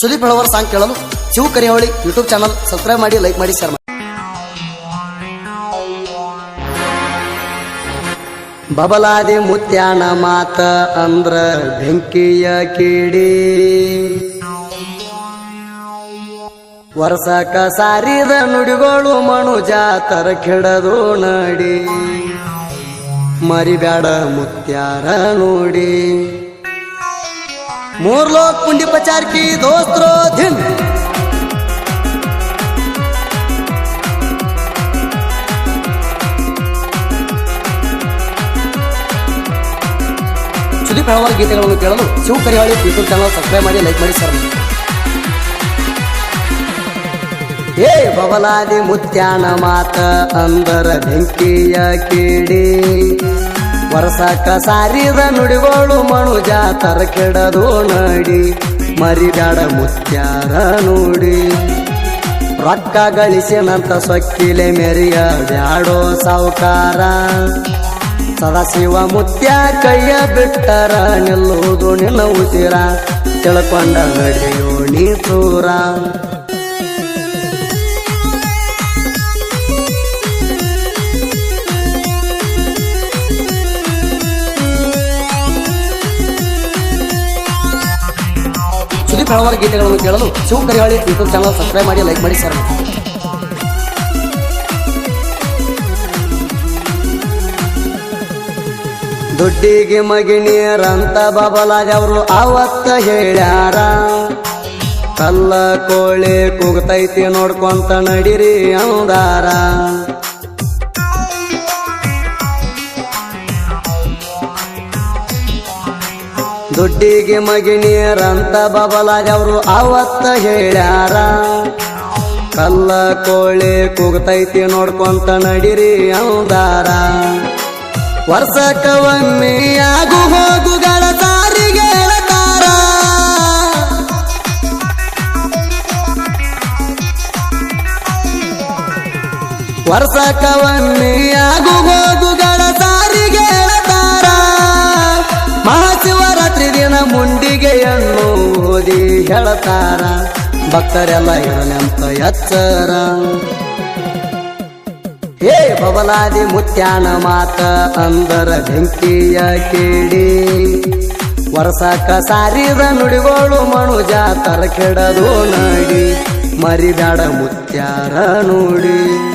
ಸುದೀಪ್ ಹೇಳುವರ ಸಾಂಗ್ ಕೇಳಲು Shiva Kariholi YouTube channel subscribe ಮಾಡಿ ಲೈಕ್ ಮಾಡಿ ಶೇರ್ ಮಾಡಿ. ಬಬಲಾದಿ ಮುತ್ಯಾನ ಮಾತ ಅಂದ್ರ ಬೆಂಕಿಯ ಕೇಡಿ. ವರ್ಷಕ ಸಾರಿದ ನುಡಿಗಳು ಮನುಜಾತರ ಕೆಡದು ನಡಿ. ಮರಿಬ್ಯಾಡ ಮುತ್ಯಾರ ನೋಡಿ. ಮೂರ್ ಲೋಕ್ ಪುಂಡಿ ಪಚಾರ್ಕಿ ದೋಸ್ತ್ರೋ ಧಿನ್ ಸುದೀಪ್ ಹೇಳುವ ಗೀತೆಗಳನ್ನು ಕೇಳಲು Shiva Karivali YouTube channel subscribe ಮಾಡಿ ಲೈಕ್ ಮಾಡಿ ಸರ್ ಏ ಬಬಲಾದಿ ಮುತ್ಯಾನ ಮಾತ ಅಂದರ ಬೆಂಕಿಯ ಕಿಡಿ. ವರ್ಷಕ ಸಾರಿದ ನುಡಿಗಳು ಮನುಜ ಕೆಡದು ನಡಿ ಮರಿಗಾಡ ಮುತ್ಯಾರ ನೋಡಿ. ರೊಕ್ಕ ಗಳಿಸಿನಂತ ಸೊಕ್ಕಿಲೆ ಮೆರಿಯ ಬ್ಯಾಡೋ ಸಾವುಕಾರ. ಸದಾಶಿವ ಮುತ್ಯ ಕೈಯ ಬಿಟ್ಟರ ನಿಲ್ಲುವುದು ನಿನ್ನ ತಿಳ್ಕೊಂಡ ನಡೆಯೋ ನೀ ತೂರ ಸುದೀಪ್ ಗೀತೆಗಳನ್ನು ಕೇಳಲು Shiva Karihali YouTube channel subscribe ಮಾಡಿ, ಲೈಕ್ ಮಾಡಿ ಶೇರ್ ಮಾಡಿ. ದುಡ್ಡಿಗೆ ಮಗಿಣಿಯರಂತ ಅವರು ಅವತ್ತ ಹೇಳ್ಯಾರ. ಕಲ್ಲ ಕೋಳಿ ಕೂಗ್ತೈತಿ ನೋಡ್ಕೊಂತ ನಡಿರಿ ಅಂದಾರ. ದುಡ್ಡಿಗೆ ಮಗಿಣಿಯರಂತ ಬಬಲಾದವರು ಅವತ್ತ ಹೇಳ್ಯಾರ. ಕಲ್ಲ ಕೋಳಿ ಕೂಗ್ತೈತಿ ನೋಡ್ಕೊಂತ ನಡಿರಿ ಅಂದಾರ ವರ್ಷಕ್ಕ ಒಮ್ಮೆ ಆಗು ಹೋಗುಗಳ ಸಾರಿಗೆ ಒಮ್ಮೆ ಆಗು ಹೋಗುಗಳ ದಿನ ಮುಂಡಿಗೆಯನ್ನು ಓದಿ ಹೇಳತಾರ. ಭಕ್ತರೆಲ್ಲ ಇರಲೆಂತ ಎಚ್ಚರ. ಹೇ ಬಬಲಾದಿ ಮುತ್ಯಾನ ಮಾತ ಅಂದರ ಬೆಂಕಿಯ ಕೇಳಿ ವರ್ಷಕ ಸಾರಿದ ನುಡಿಗಳು ಮನುಜ ಕೆಡದು ನಡಿ. ಮರಿದಾಡ ಮುತ್ಯಾರ ನೋಡಿ.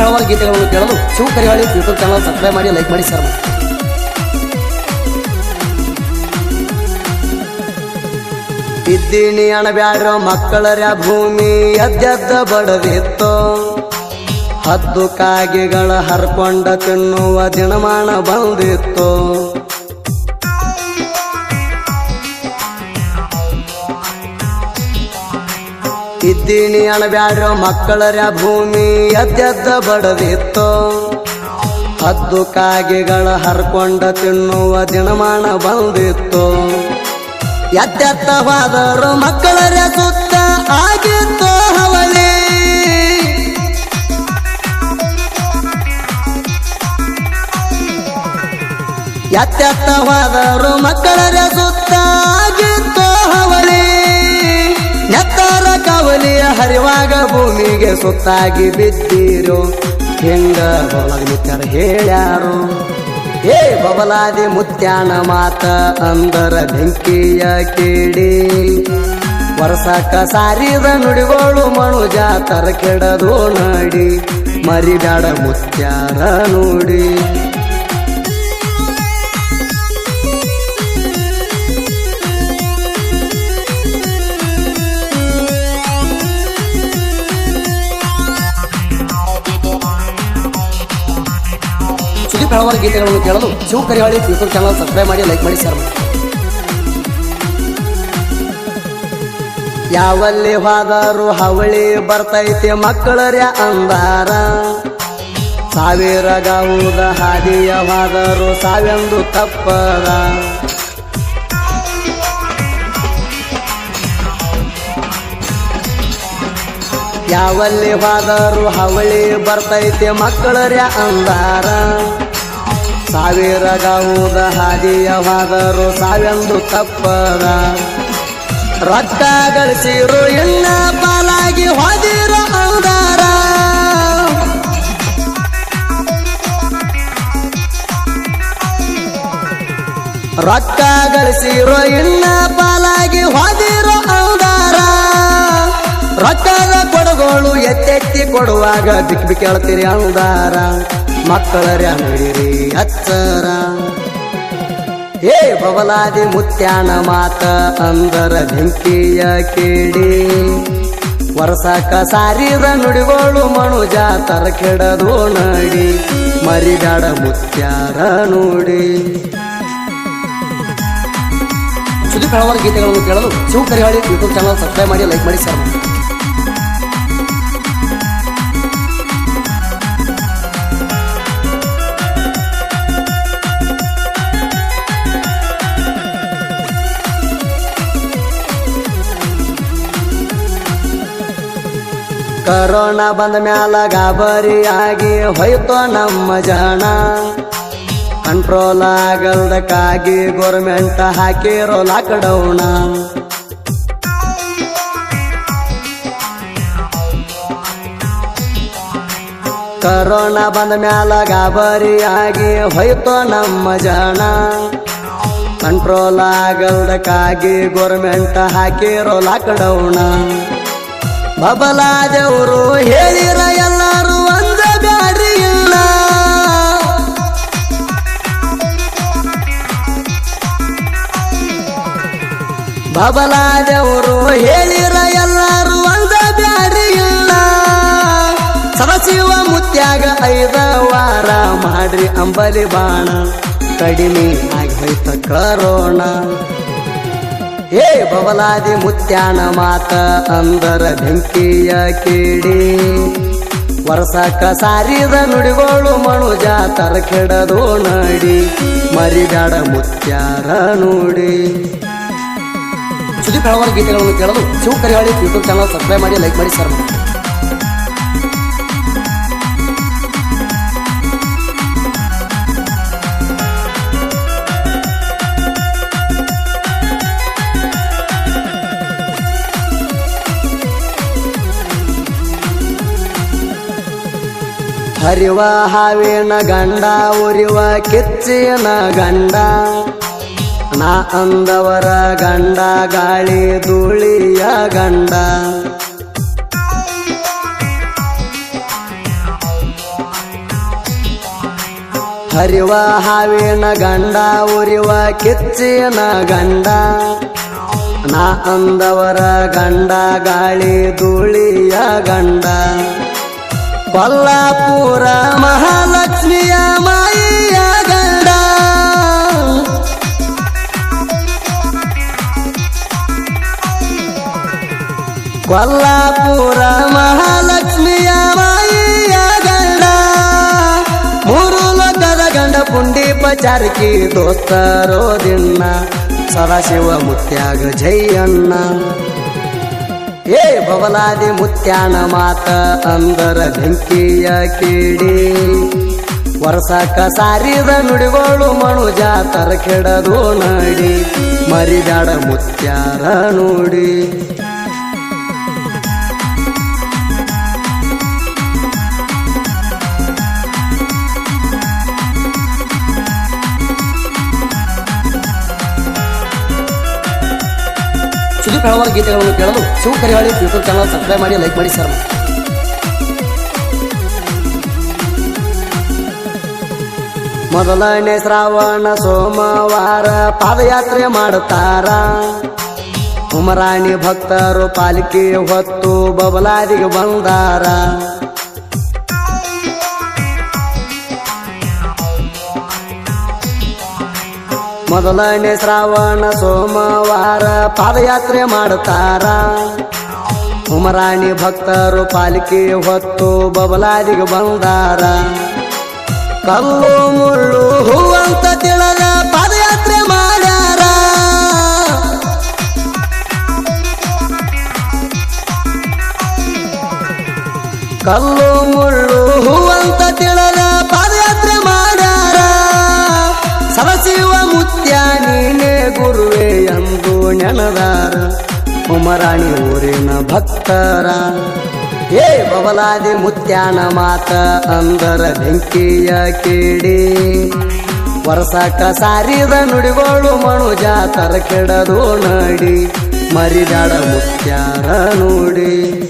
ಹೇಳುವ ಗೀತೆಗಳನ್ನು ಕೇಳಲು Shiva Karivali YouTube channel subscribe ಮಾಡಿ, ಲೈಕ್ ಮಾಡಿ ಸರ್ ಇದ್ದೀನಿ ಅಣಬ್ಯಾಡ್ರ ಮಕ್ಕಳರ ಭೂಮಿ ಎದ್ದೆದ್ದ ಬಡದಿತ್ತು ಹದ್ದು ಕಾಗೆಗಳ ಹರ್ಕೊಂಡ ತಿನ್ನುವ ದಿನಮಾನ ಬಂದಿತ್ತು. ಇದ್ದೀನಿ ಅಣಬ್ಯಾಡ್ರ ಮಕ್ಕಳರ ಭೂಮಿ ಎದ್ದೆದ್ದ ಬಡದಿತ್ತು. ಹದ್ದು ಕಾಗೆಗಳ ಹರ್ಕೊಂಡ ತಿನ್ನುವ ದಿನಮಾನ ಬಂದಿತ್ತು. ಎತ್ತೆತ್ತವಾದರು ಮಕ್ಕಳರ ಸುತ್ತ ಆಗಿತ್ತು ಹವಳಿ. ಎತ್ತೆತ್ತವಾದರು ಮಕ್ಕಳರ ಸುತ್ತ ಆಗಿತ್ತು ನೆತ್ತರ ಹರಿವಾಗ ಭೂಮಿಗೆ ಸುತ್ತಾಗಿ ಬಿದ್ದೀರು? ಹೆಂಗ ಮುತ್ಯಾರ ಹೇಳ್ಯಾರು? ಏ ಬಬಲಾದಿ ಮುತ್ಯಾನ ಮಾತ ಅಂದರ ಬೆಂಕಿಯ ಕೇಳಿ. ವರ್ಷಕ ಸಾರಿದ ನುಡಿಗಳು ಮನುಜಾತರ ಕೆಡದು ನಡಿ. ಮರಿಬ್ಯಾಡ ಮುತ್ಯಾರ ನೋಡಿ. ಗೀತೆಗಳನ್ನು ಕೇಳಲು Shiva Karivali YouTube channel subscribe ಮಾಡಿ, ಲೈಕ್ ಮಾಡಿ, ಶೇರ್ ಮಾಡಿ. ಯಾವಲ್ಲಿ ಹೋದರು ಹವಳಿ ಬರ್ತೈತೆ ಮಕ್ಕಳರ್ಯ ಅಂದಾರ ಸಾವಿರ ಗಾವುದ ಹಾದಿಯ ಹೋದರು ಸಾವೆಂದು ತಪ್ಪದ. ಯಾವಲ್ಲಿ ಹೋದರು ಹವಳಿ ಬರ್ತೈತೆ ಮಕ್ಕಳರ್ಯ ಅಂದಾರ ಸಾವಿರ ಗೌದ ಹಾದಿಯವಾದರು ಸಾವೆಂದು ತಪ್ಪದ. ರಕ್ತ ಗಳಿಸಿರು ಎಲ್ಲ ಪಾಲಾಗಿ ಹೋದಿರ ಔದಾರ ರಕ್ತ ಗಳಿಸಿರೋ ಇನ್ನ ಪಾಲಾಗಿ ಹೋದಿರೋ ಔದಾರ ರೊಕ್ಕದ ಕೊಡುಗಳು ಎತ್ತೆತ್ತಿ ಕೊಡುವಾಗ ಬಿಕ್ ಕೇಳ್ತೀರಿ ಹೇಳ್ತೀರಿ ಮಕ್ಕಳರ ಅಂಗಡಿರಿ ಹಚ್ಚರ ಏ ಬಬಲಾದಿ ಮುತ್ಯಾನ ಮಾತ ಅಂದರ ಬೆಂಕಿಯ ಕೇಳಿ ವರ್ಸಕ ಸಾರಿದ ನುಡಿಗಳು ಮನುಜ ತರ ಕೆಡದು ನಡಿ. ಮರಿಗಾಡ ಮುತ್ಯಾರ ನೋಡಿ. ಸುದೀಪ್ ಹಳವರ ಗೀತೆಗಳನ್ನು ಕೇಳಲು Shiva Karihali YouTube channel subscribe ಮಾಡಿ ಲೈಕ್ ಮಾಡಿ. ಸರ್ ಕರೋನಾ ಬಂದ ಮ್ಯಾಲ ಗಾಬರಿಯಾಗಿ ಹೋಯ್ತು ನಮ್ಮ ಜನ. ಕಂಟ್ರೋಲ್ ಆಗಲ್ದಕ್ಕಾಗಿ ಗೋರ್ಮೆಂಟ್ ಹಾಕಿರೋ ಲಾಕ್ಡೌನ ಕರೋನಾ ಬಂದ ಮ್ಯಾಲ ಗಾಬರಿಯಾಗಿ ಹೋಯ್ತು ನಮ್ಮ ಜನ. ಕಂಟ್ರೋಲ್ ಆಗಲ್ದಕ್ಕಾಗಿ ಗೋರ್ಮೆಂಟ್ ಹಾಕಿರೋ ಲಾಕ್ಡೌನ ಬಬಲಾದವರು ಹೇಳಿರ ಎಲ್ಲರೂ ಒಂದ ಬ್ಯಾಡ್ರಿ ಇಲ್ಲ. ಬಬಲಾದವರು ಹೇಳಿರ ಎಲ್ಲರೂ ಒಂದ ಬ್ಯಾಡ್ರಿ ಇಲ್ಲ. ಸದಾಶಿವ ಮುತ್ಯಾಗ ಐದ ವಾರ ಮಾಡ್ರಿ ಅಂಬಲಿ ಬಾಣ. ಕಡಿಮೆ ಆಗಿ ಹೋಯ್ತ ಕರೋಣ ಏ ಬವಲಾದಿ ಮುತ್ಯಾನ ಮಾತ ಅಂದರ ಬೆಂಕಿಯ ಕೇಳಿ ವರ್ಷಕ ಸಾರಿದ ನುಡಿಗೋಳು ಮಣುಜ ತರ ಕೆಡದು ನಡಿ. ಮರಿಗಾಡ ಮುತ್ಯಾರ ನೋಡಿ. ಸುದೀಪ್ ಹಳವರ ಗೀತೆಗಳನ್ನು ಕೇಳಲು Shiva Karihali YouTube channel subscribe ಮಾಡಿ ಲೈಕ್ ಮಾಡಿ. ಶೇರ್ ಹರಿವ ಹಾವಿನ ಗಂಡ, ಉರಿವ ಕಿಚ್ಚಿನ ಗಂಡ. ನಾ ಅಂದವರ ಗಂಡ, ಗಾಳಿ ಧೂಳಿಯ ಗಂಡ. ಹರಿವ ಹಾವಿನ ಗಂಡ, ಉರಿವ ಕಿಚ್ಚಿನ ಗಂಡ. ನಾ ಅಂದವರ ಗಂಡ, ಗಾಳಿ ಧೂಳಿಯ ಗಂಡ. ಕೊಲ್ಲಾಪುರ ಮಹಾಲಕ್ಷ್ಮಿಯ ಮಾಯಿಯ ಗಂಡ. ಕೊಲ್ಲಾಪುರ ಮಹಾಲಕ್ಷ್ಮಿಯ ಮಾಯಿಯ ಗಂಡ. ಮೂರು ಲೋಕದ ಗಂಡ ಪುಂಡಿ ಪಚಾರಕಿ ದೋಸ್ತರೋ ದಿನ್ನ ಸದಾಶಿವ ಮುತ್ಯಾಗ ಜೈ ಏ ಬಬಲಾದಿ ಮುತ್ಯಾನ ಮಾತ ಅಂದರ ಬೆಂಕಿಯ ಕೇಳಿ ವರ್ಷಕ ಸಾರಿದ ನುಡಿಗೋಳು ಮನುಜ ತರ ಕೆಡದು ನಡಿ. ಮರಿದಾಡ ಮುತ್ಯಾರ ನೋಡಿ. ಹಲವಾರು ಗೀತೆಗಳನ್ನು ಕೇಳಲು Shiva Karihali YouTube channel subscribe ಮಾಡಿ, ಲೈಕ್ ಮಾಡಿ ಸರ್. ಮೊದಲನೇ ಶ್ರಾವಣ ಸೋಮವಾರ ಪಾದಯಾತ್ರೆ ಮಾಡುತ್ತಾರ. ಉಮರಾಣಿ ಭಕ್ತರು ಪಾಲಿಕೆ ಹೊತ್ತು ಬಬಲಾದಿಗೆ ಬಂದಾರ. ಮೊದಲನೇ ಶ್ರಾವಣ, ಸೋಮವಾರ ಪಾದಯಾತ್ರೆ ಮಾಡುತ್ತಾರ. ಉಮರಾಣಿ ಭಕ್ತರು ಪಾಲಿಕೆ ಹೊತ್ತು ಬಬಲಾದಿಗೆ ಬಂದಾರ. ಕಲ್ಲು, ಮುಳ್ಳು ಹೂವಂತ ತಿಳದ ಪಾದಯಾತ್ರೆ ಮಾಡ್ಯಾರ. ಕಲ್ಲು, ಮುಳ್ಳು ಹೂವಂತ ಉಮರಾಣಿ ಊರಿನ ಭಕ್ತರ. ಏ ಬಬಲಾದಿ ಮುತ್ಯಾನ ಮಾತ ಅಂದರ ಬೆಂಕಿಯ ಕೇಳಿ ವರ್ಷಕ ಸಾರಿದ ನುಡಿಗಳು ಮಣುಜಾತರ ಕೆಡದು ನಡಿ. ಮರಿದಾಡ ಮುತ್ಯಾರ ನೋಡಿ.